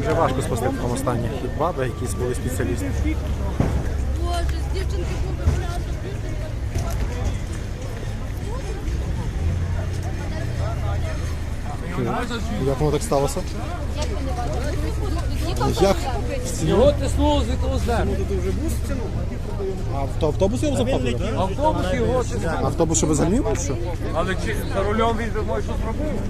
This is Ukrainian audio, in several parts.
Вже важко спасти в тому стані. Баби, якісь були спеціалісти. Боже, з дівчинки побивляли. Як воно так сталося? Як? Його тиснуло з того зверху. А автобус його западав? Автобус його тиснуло. Автобус що гальмів що? Але чи за рулем він би може що зробив?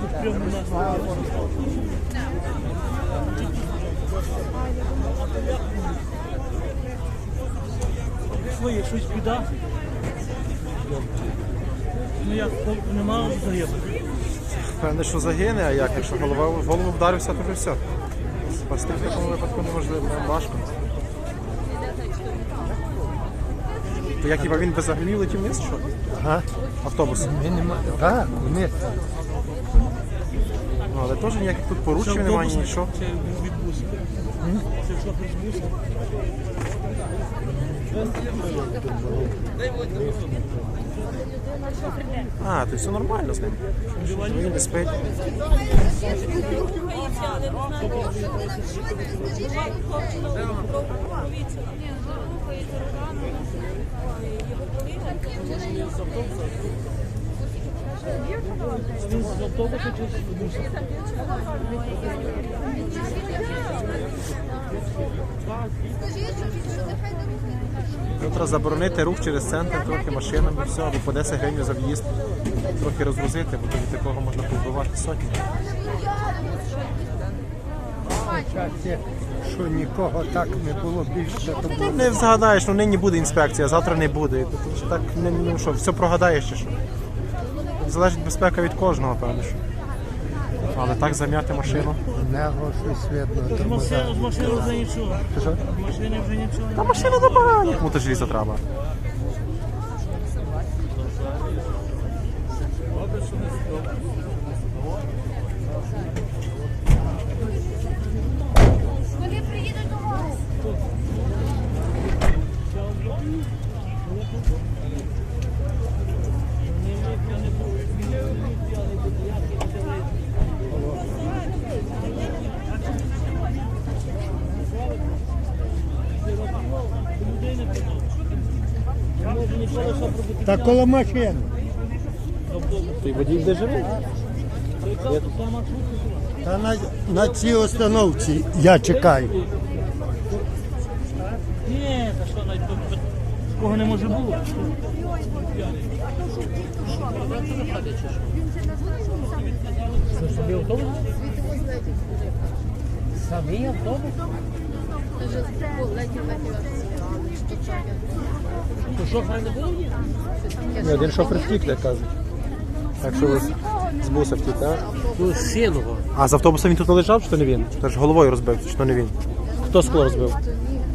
Тут прямо на Своє щось біда. Ну як, нема загиблих. Певне, що загине, а як? Якщо голова в голову вдарився, то вже все. Спасти в такому випадку неможливо, важко. То як хіба він без гальмів летів вниз, що? Ага. Автобус. Він не має. Так, вниз. Ну, але теж ніяких тут порушень немає, нічого. Це від буса. Це шофер з буса. А, то все нормально з ним. Він не спить з автобуса чи з буса? Ну, треба заборонити рух через центр трохи машинами, все, або по 10 гривень за в'їзд. Трохи розгрузити, бо від такого можна повбивати сотні. Що нікого так не було більше, то було. Не згадаєш, ну нині буде інспекція, завтра не буде. Так, ну що, все прогадаєш чи що? Залежить безпека від кожного, певно. Що. Але так зам'яти машину. Не щось видно. Тому машини, вже нічого. Ти що? Машини вже нічого. Та машина добагання. Кому то ж желізо треба. Вони приїдуть до вас. Та коло машини. Той водій де живе? Та на, на цій остановці я чекаю. Ні, та що навіть тут- тут не може бути. Це собі автобус? Самий автобус? То шофера не було? Ні, один шофер втік, як кажуть. Так що ви з- з буса втік, так? Ну, сіного. А з автобусом він тут лежав, чи то не він? Та ж головою розбив, чи то не він? Хто скло розбив?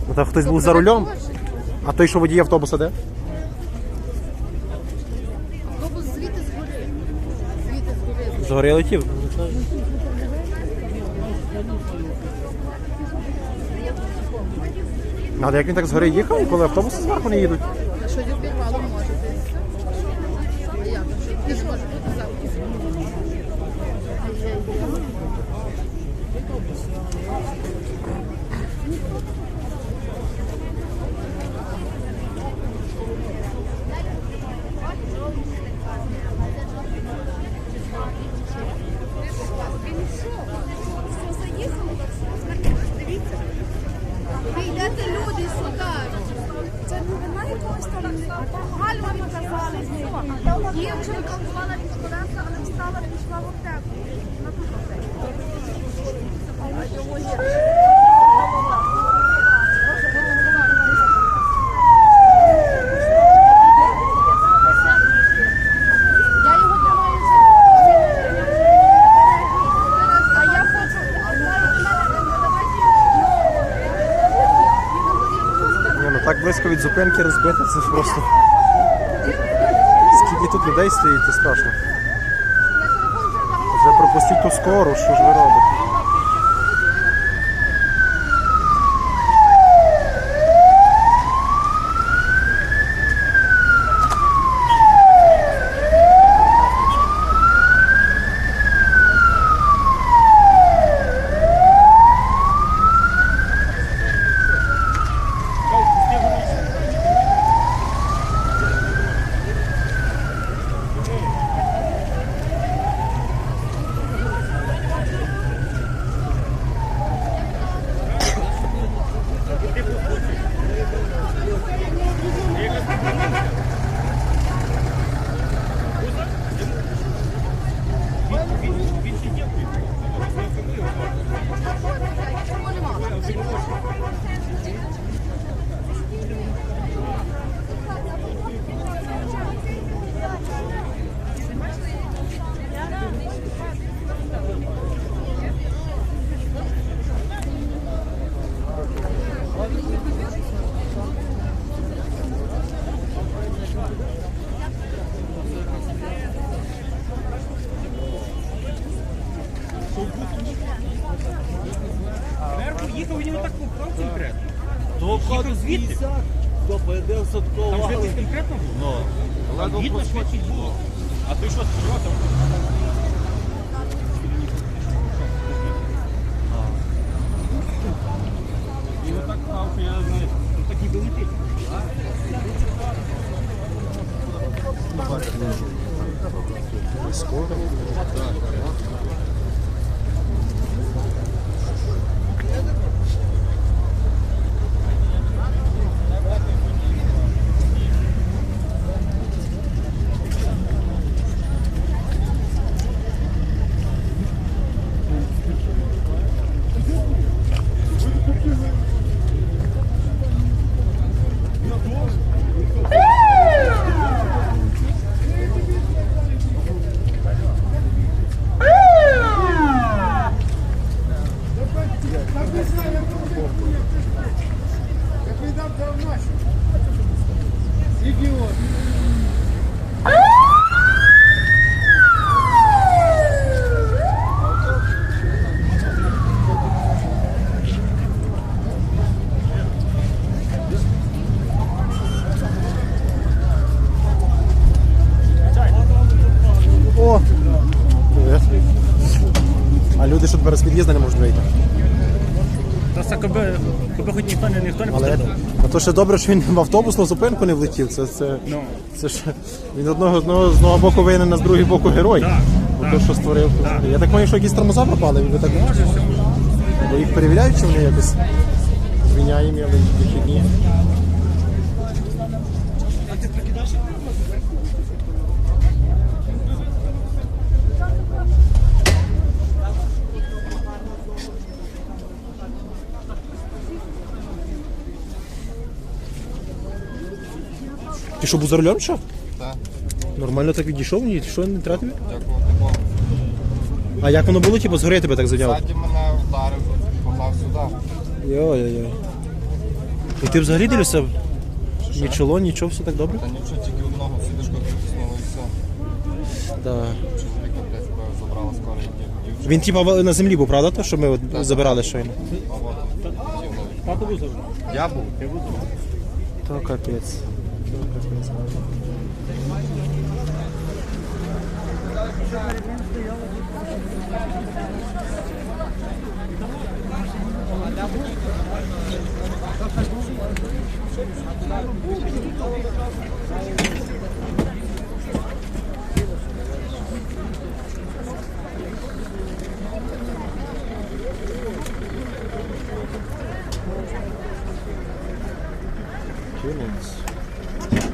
Ну там хтось був за рулем, а той, що водій автобуса де? Автобус звідти згори. Звідти згори. Згори летів. Ну, Але як він так згори їхав, і коли автобуси зверху не їдуть? так близько від зупинки розбити, це ж просто. Скільки тут людей стоїть, це страшно. Вже пропустіть ту скору, що ж ви робите? Там щось конкретно було? Там видно, щось було. А ти що, що там? І отак став, що я знаю, ну так і долетить. Скоро. О! Привіт. А люди, що тепер з під'їзду не можуть вийти. Та коби, коби хоч ніхто не ніхто не Але постраждав. а то ще добре, що він в автобусну зупинку не влетів. Це, це, Ну. це ж він одного, одного з одного боку винен, а з другого боку герой. Так, Бо так. то, що створив. Я так маю, що якісь тормоза пропали, ви так Може, все. Бо їх перевіряють, чи вони якось звіняємо, але вихідні. Ти що, був за рулем що? Так. Нормально так відійшов, ні, що не тратив? Дякувати Богу. А як воно було, типу, згори тебе так задяло? Ззаді мене вдарив, попав сюди. Йой-йой. І ти взагалі дивишся? Ні чоло, нічого, все так добре? Та нічого, тільки одного сидишку притиснуло і все. Да. Чоловіка, блядь, забрала скоро дівчина. Він типа на землі був, правда? То, що ми от забирали щойно. А от. Був. Я був. То капець. То капець. Кінець.